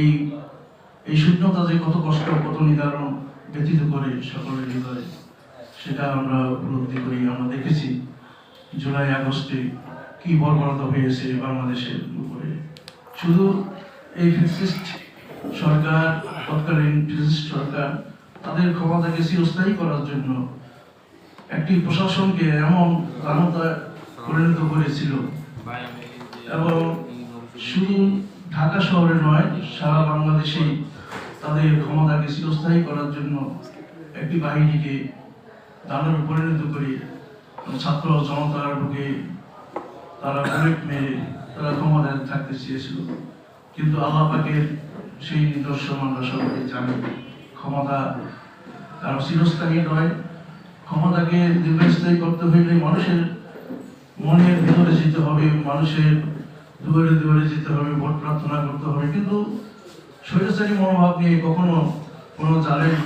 এই এই শূন্যতা যে কত কষ্ট, কত নিদারণ ব্যতীত করে সকলের হৃদয়ে, সেটা আমরা উপলব্ধি করি, আমরা দেখেছি জুলাই, আগস্টে কি বর্বরতা হয়েছে বাংলাদেশের উপরে। শুধু এই ফ্যাসিস্ট সরকার, তৎকালীন ফ্যাসিস্ট সরকার, তাদের ক্ষমতাকে চিরস্থায়ী করার জন্য একটি প্রশাসনকে এমন দানতায় পরিণত করেছিল এবং শুধু ঢাকা শহরে নয়, সারা বাংলাদেশেই তাদের ক্ষমতাকে চিরস্থায়ী করার জন্য একটি বাহিনীকে দানের পরিণত করে ছাত্র জনতার বুকে তারা বুলেট মেরে তারা ক্ষমতায় থাকতে চেয়েছিল। কিন্তু আল্লাহ পাকের সেই নিদর্শন আমরা সবাই জানি। ক্ষমতা কারও চিরস্থায়ী নয়। ক্ষমতাকে দীর্ঘস্থায়ী করতে হইলে মানুষের মনের ভেতরে যেতে হবে, মানুষের দুয়ারে দুবারে যেতে হবে, ভোট প্রার্থনা করতে হবে। কিন্তু স্বৈরাচারী মনোভাব নিয়ে কখনো কোনো জালেম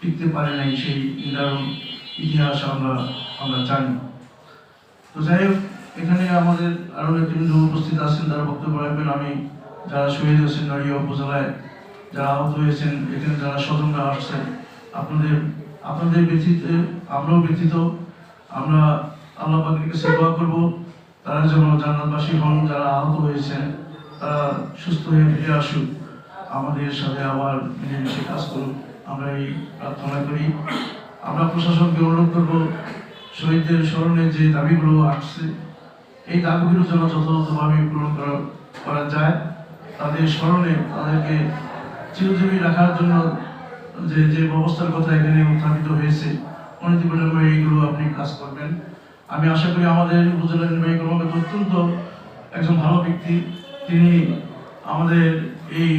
টিকতে পারে নাই সেই নিদারুণ ইতিহাস আমরা আমরা জানি। তো যাই এখানে আমাদের আরও নেতৃবৃন্দ উপস্থিত আছেন, তারা বক্তব্য রাখবেন। আমি যারা শহীদ হয়েছেন নারী উপজেলায়, যারা আহত হয়েছেন, এখানে যারা স্বজনরা আসছেন, আপনাদের আপনাদের ব্যথিত আমরাও ব্যথিত আমরা আল্লাহ কাছে দোয়া করব। তারা যেন জান্নাতবাসী হন, যারা আহত হয়েছেন, তারা সুস্থ হয়ে ফিরে আসুক। আমাদের সাথে আবার মিলেমিশে কাজ করুক। আমরা এই প্রার্থনা করি। আমরা প্রশাসনকে অনুরোধ করব, শহীদদের স্মরণে যে দাবিগুলো আসছে, এই দাবিগুলো যেন যথাযথভাবে পূরণ করা করা যায়। তাদের স্মরণে তাদেরকে চিরজীবী রাখার জন্য যে যে ব্যবস্থার কথা এখানে উত্থাপিত হয়েছে অনতিবিলম্বে এইগুলো আপনি কাজ করবেন। আমি আশা করি আমাদের উপজেলা নির্বাহী কর্মকর্তা অত্যন্ত একজন ভালো ব্যক্তি। তিনি আমাদের এই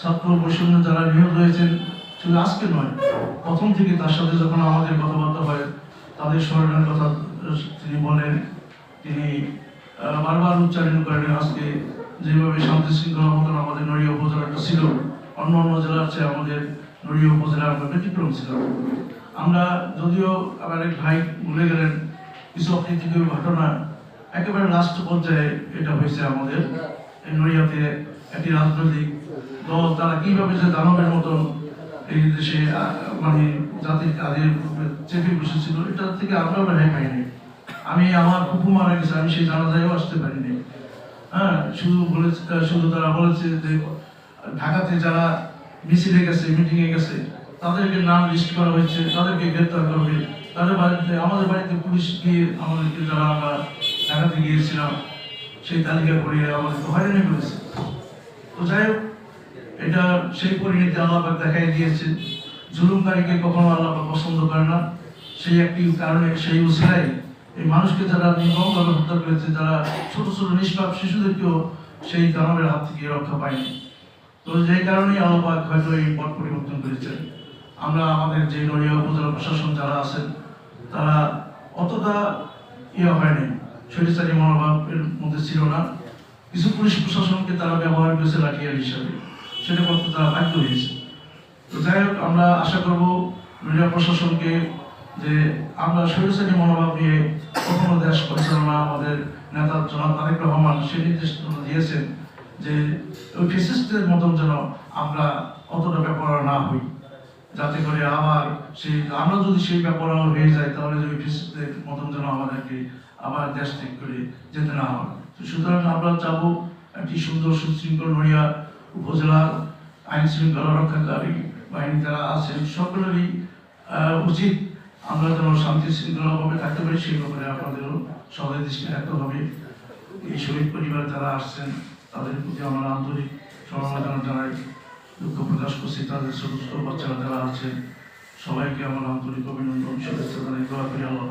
ছাত্র বৈষম্য যারা নিহত হয়েছেন, শুধু আজকে নয়, প্রথম থেকে তার সাথে যখন আমাদের কথাবার্তা হয়, তাদের স্মরণের কথা তিনি বলেন। তিনি বারবার উচ্চারণ করেন আজকে, যেভাবে শান্তি শৃঙ্খলা মতন আমাদের নড়িয়া উপজেলাটা ছিল, অন্য অন্য জেলার চেয়ে আমাদের নড়িয়া উপজেলা আমরা ব্যতিক্রম ছিলাম আমরা যদিও আমার এক ভাই ভুলে গেলেন কিছু অপ্রীতিকর ঘটনা একেবারে লাস্ট পর্যায়ে এটা হয়েছে আমাদের। নড়িয়াতে একটি রাজনৈতিক দল, তারা কীভাবে যে দানবের মতন এই দেশে মানে জাতির কাজে চেপে বসেছিল, এটা থেকে আমরাও রেহাই পাইনি। আমি আমার কুকু মারা গেছে, আমি সেই জানাজায়ও আসতে পারিনি। হ্যাঁ শুধু বলেছে, শুধু তারা বলেছে যে ঢাকাতে যারা মিছিলে গেছে, মিটিংয়ে গেছে তাদেরকে নাম লিস্ট করা হয়েছে, তাদেরকে গ্রেপ্তার করবে তাদের বাড়িতে, আমাদের বাড়িতে পুলিশ গিয়ে আমাদেরকে যারা আমরা ঢাকাতে গিয়েছিলাম, সেই তালিকা করিয়ে আমাদেরকে হয়রানি করেছে। তো যাই হোক, এটা সেই পরিণতি আল্লাপাক দেখাই দিয়েছে। জুলুমকারীকে কখনো আল্লাহ পছন্দ করে না। সেই একটি কারণে, সেই উসিলাই এই মানুষকে যারা নির্মমভাবে হত্যা করেছে, যারা ছোট ছোট নিষ্পাপ শিশুদেরকেও সেই দানবের হাত থেকে রক্ষা পায়নি। তো যেই কারণেই আল্লাহ হয়তো এই পথ পরিবর্তন করেছেন। আমরা আমাদের যে নড়িয়া উপজেলা প্রশাসন যারা আছেন, তারা অতটা ইয়ে হয়নি শরীরচারী মনোভাবের মধ্যে ছিল না। কিছু পুলিশ প্রশাসনকে তারা ব্যবহার করেছে লাঠিয়াল হিসাবে। সেটা করতে তারা বাধ্য হয়েছে। তো যাই হোক, আমরা আশা করব মিডিয়া প্রশাসনকে যে আমরা শরীরচারী মনোভাব নিয়ে কখনো দেশ পরিচালনা আমাদের নেতা জনাব তারেক রহমান সে নির্দেশ দিয়েছেন যে ওই ফেসিস্টদের মতন যেন আমরা অতটা ব্যবহার না হই। যাতে করে আবার সেই আমরা যদি সেই ব্যাপার হয়ে যায়, তাহলে যে ওই ফেসিস্টদের মতন যেন আমাদেরকে আবার দেশ ত্যাগ করে যেতে না হয়। তো সুতরাং আমরা চাবো একটি সুন্দর সুশৃঙ্খল নড়িয়া উপজেলার আইন শৃঙ্খলা রক্ষাকারী বাহিনী যারা আছেন, সকলেরই উচিত আমরা যেন শান্তি শৃঙ্খলাভাবে থাকতে পারি। সেই ব্যাপারে আপনাদেরও সবাই দৃষ্টি রাখতে হবে। এই শহীদ পরিবার যারা আসছেন, তাদের প্রতি আমরা আন্তরিক সমবেদনা জানাই। দুঃখ প্রকাশ করছি তাদের ছোট বাচ্চারা যারা আছে, সবাইকে আমার আন্তরিক অভিনন্দন, শুভেচ্ছা জানাই, দোয়া করি আল্লাহ